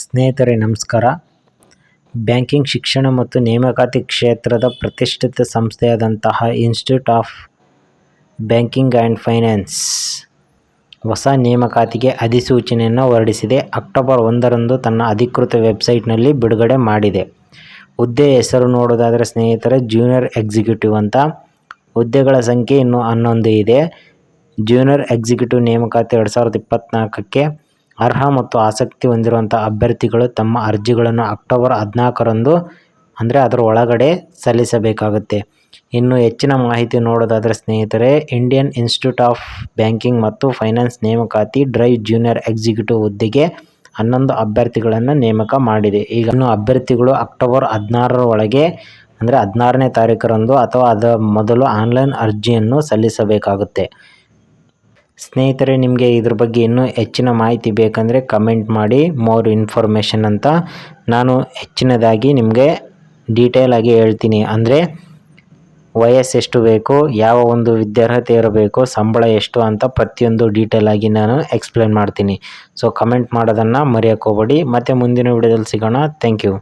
ಸ್ನೇಹಿತರೆ, ನಮಸ್ಕಾರ. ಬ್ಯಾಂಕಿಂಗ್, ಶಿಕ್ಷಣ ಮತ್ತು ನೇಮಕಾತಿ ಕ್ಷೇತ್ರದ ಪ್ರತಿಷ್ಠಿತ ಸಂಸ್ಥೆಯಾದಂತಹ institute of banking and finance ಹೊಸ ನೇಮಕಾತಿಗೆ ಅಧಿಸೂಚನೆಯನ್ನು ಹೊರಡಿಸಿದೆ. ಅಕ್ಟೋಬರ್ ಒಂದರಂದು ತನ್ನ ಅಧಿಕೃತ ವೆಬ್ಸೈಟ್ನಲ್ಲಿ ಬಿಡುಗಡೆ ಮಾಡಿದೆ. ಹುದ್ದೆ ಹೆಸರು ನೋಡೋದಾದರೆ, ಸ್ನೇಹಿತರೆ, ಜೂನಿಯರ್ ಎಕ್ಸಿಕ್ಯೂಟಿವ್ ಅಂತ. ಹುದ್ದೆಗಳ ಸಂಖ್ಯೆ ಇನ್ನೂ ಹನ್ನೊಂದು ಇದೆ. ಜೂನಿಯರ್ ಎಕ್ಸಿಕ್ಯೂಟಿವ್ ನೇಮಕಾತಿ ಎರಡು ಸಾವಿರದ ಇಪ್ಪತ್ತ್ನಾಲ್ಕಕ್ಕೆ ಅರ್ಹ ಮತ್ತು ಆಸಕ್ತಿ ಹೊಂದಿರುವಂಥ ಅಭ್ಯರ್ಥಿಗಳು ತಮ್ಮ ಅರ್ಜಿಗಳನ್ನು ಅಕ್ಟೋಬರ್ ಹದಿನಾಲ್ಕರಂದು, ಅಂದರೆ ಅದರ ಒಳಗಡೆ ಸಲ್ಲಿಸಬೇಕಾಗುತ್ತೆ. ಇನ್ನು ಹೆಚ್ಚಿನ ಮಾಹಿತಿ ನೋಡೋದಾದರೆ ಸ್ನೇಹಿತರೆ, ಇಂಡಿಯನ್ ಇನ್ಸ್ಟಿಟ್ಯೂಟ್ ಆಫ್ ಬ್ಯಾಂಕಿಂಗ್ ಮತ್ತು ಫೈನಾನ್ಸ್ ನೇಮಕಾತಿ ಡ್ರೈವ್ ಜೂನಿಯರ್ ಎಕ್ಸಿಕ್ಯೂಟಿವ್ ಹುದ್ದೆಗೆ ಹನ್ನೊಂದು ಅಭ್ಯರ್ಥಿಗಳನ್ನು ನೇಮಕ ಮಾಡಿದೆ. ಈಗ ಇನ್ನು ಅಭ್ಯರ್ಥಿಗಳು ಅಕ್ಟೋಬರ್ ಹದಿನಾರರ ಒಳಗೆ, ಅಂದರೆ ಹದಿನಾರನೇ ತಾರೀಕರಂದು ಅಥವಾ ಅದರ ಮೊದಲು ಆನ್ಲೈನ್ ಅರ್ಜಿಯನ್ನು ಸಲ್ಲಿಸಬೇಕಾಗುತ್ತೆ. ಸ್ನೇಹಿತರೆ, ನಿಮಗೆ ಇದ್ರ ಬಗ್ಗೆ ಇನ್ನೂ ಹೆಚ್ಚಿನ ಮಾಹಿತಿ ಬೇಕಂದರೆ ಕಮೆಂಟ್ ಮಾಡಿ ಮೋರ್ ಇನ್ಫಾರ್ಮೇಷನ್ ಅಂತ. ನಾನು ಹೆಚ್ಚಿನದಾಗಿ ನಿಮಗೆ ಡೀಟೇಲ್ ಹೇಳ್ತೀನಿ. ಅಂದರೆ ವಯಸ್ಸೆಷ್ಟು ಬೇಕು, ಯಾವ ಒಂದು ವಿದ್ಯಾರ್ಹತೆ ಇರಬೇಕು, ಸಂಬಳ ಎಷ್ಟು ಅಂತ ಪ್ರತಿಯೊಂದು ಡೀಟೇಲ್ ಆಗಿ ನಾನು ಎಕ್ಸ್ಪ್ಲೇನ್ ಮಾಡ್ತೀನಿ. ಸೊ ಕಮೆಂಟ್ ಮಾಡೋದನ್ನು ಮರೆಯೋಕೋಬೇಡಿ ಮತ್ತು ಮುಂದಿನ ವಿಡಿಯೋದಲ್ಲಿ ಸಿಗೋಣ. Thank you